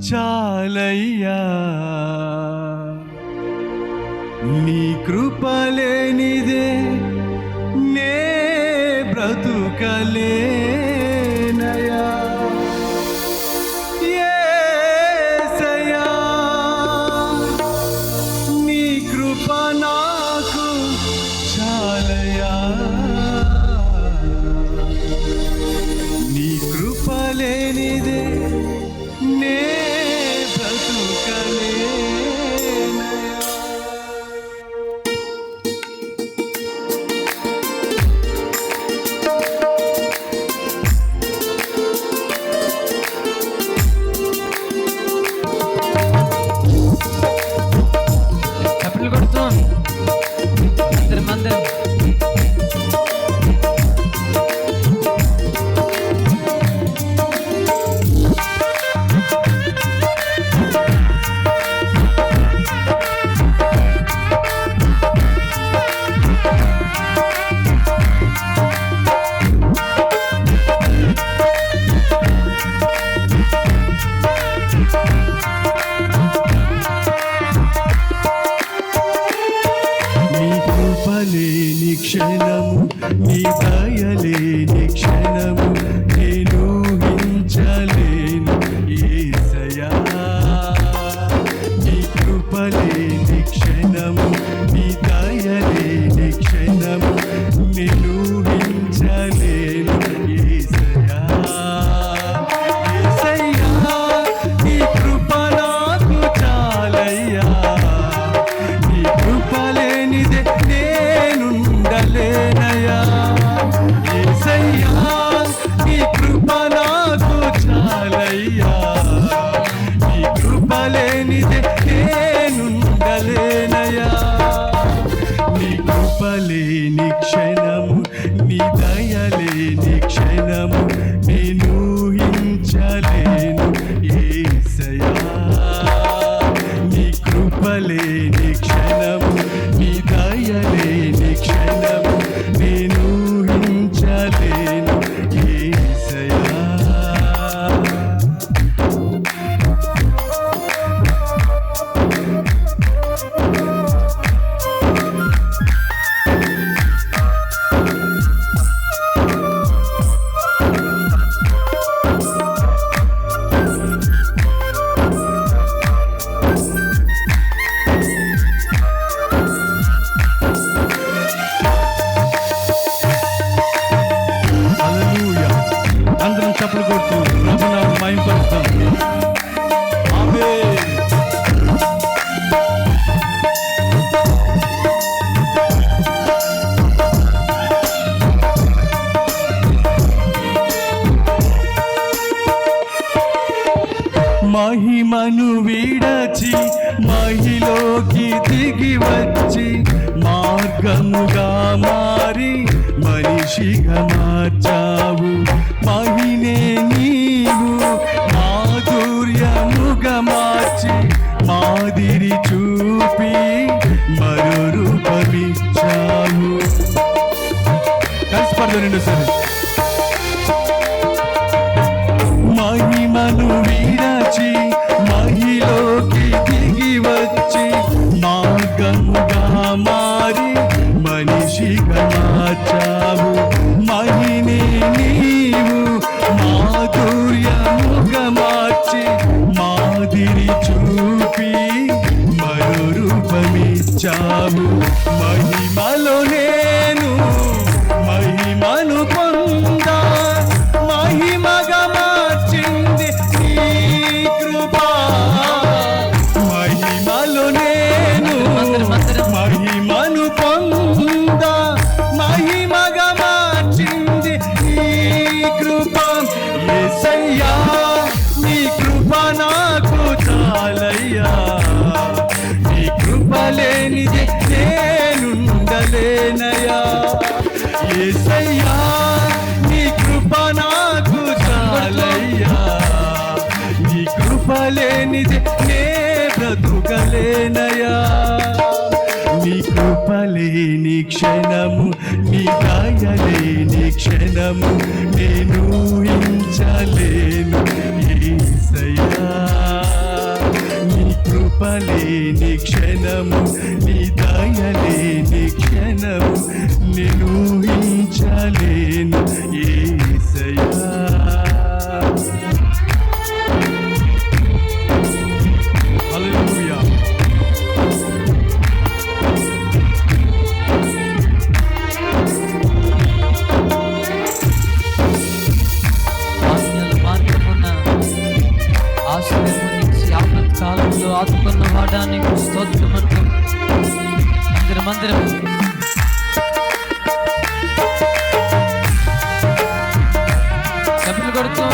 చాలయ్యా. నీ కృపలేనిదే నే బ్రతుకలే. Shayna. మహిమను విడచి మహిలోకి దిగి వచ్చి మార్గముగా మారి మనిషిగా మార్చావు. మహినే నీవు మాధుర్యముగా మార్చి మాదిరి సేనయా ఏసయ్యా నీ కృప నాకు క్షణము నేను ఏసయ్యా కృపలేని క్షణము నీ దయలేని క్షణము నేను ఊహించలేను కొడుతూ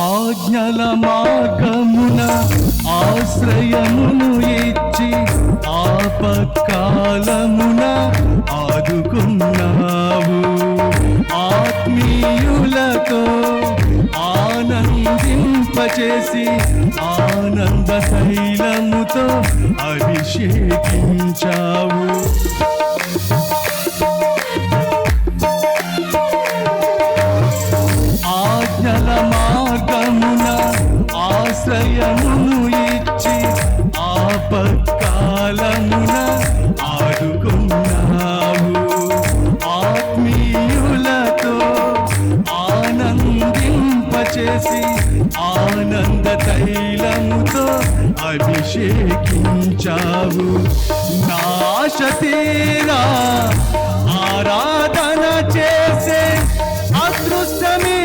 ఆజ్ఞల మార్గమున ఆశ్రయమును ఇచ్చి ఆపకాలమున ఆదుకున్నా ఆత్మీయులతో ఆనందింపచేసి ఆనంద శైలముతో అభిషేకించావు. చేసి ఆనంద తైలముతో అభిషేకించావు. నాశ తీరా ఆరాధన చేసే అదృష్టమే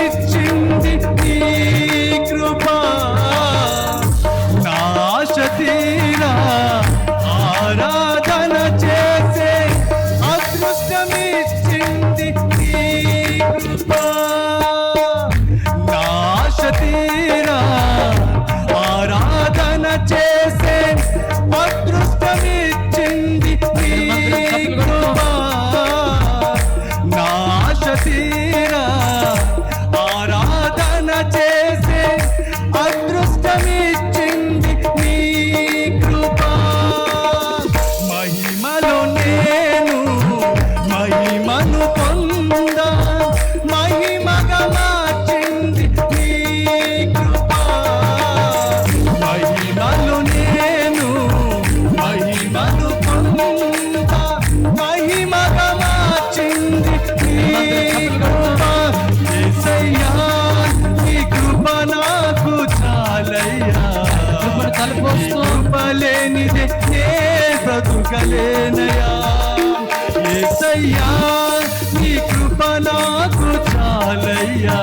నీ కృప నాకు చాలయ్యా.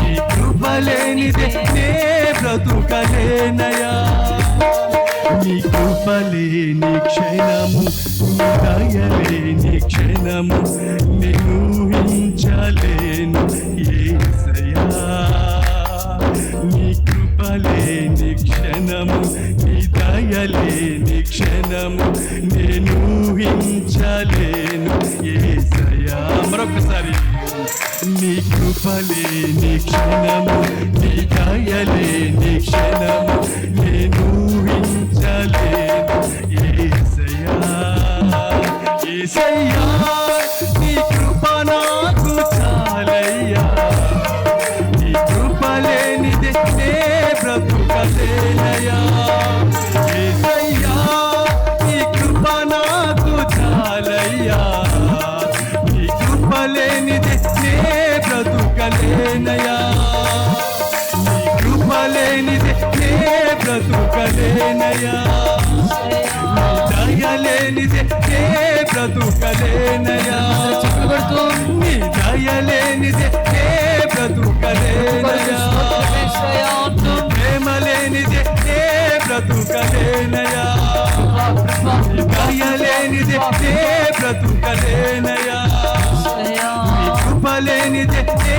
నీ కృపలేనిదే నే బ్రతుకలేనయా నీ కృపలేని క్షణము నీ దయలేని క్షణము నేను ఊహించలేను ఏసయా నీ కృపలేని క్షణము లేని క్షణము నేను ఊహించలేను. ఏసయా మరొకసారి. నీ కృపలేని క్షణము నీ దయలేని క్షణము నేను ఊహించలేను. ఏసయా ఏసయ్యా బ్రతుకలేనయా నీ కృప లేనిదే నే బ్రతుకలేనయా నీ దయ లేనిదే నే బ్రతుకలేనయా నీ దయ లేనిదే నే బ్రతుకలేనయా ప్రేమ లేనిదే నే బ్రతుకలేనయా దయ లేనిదే నే బ్రతుకలేనయా కృప లేనిదే నే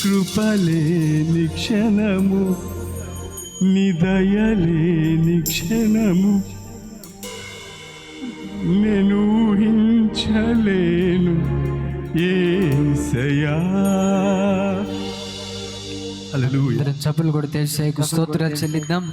కృపలేని క్షణము నిదయలేని క్షణము. నేను ఊహించలేను ఏసయా చప్పులు తెలిసే స్తోత్రాలు చెల్లిద్దాం.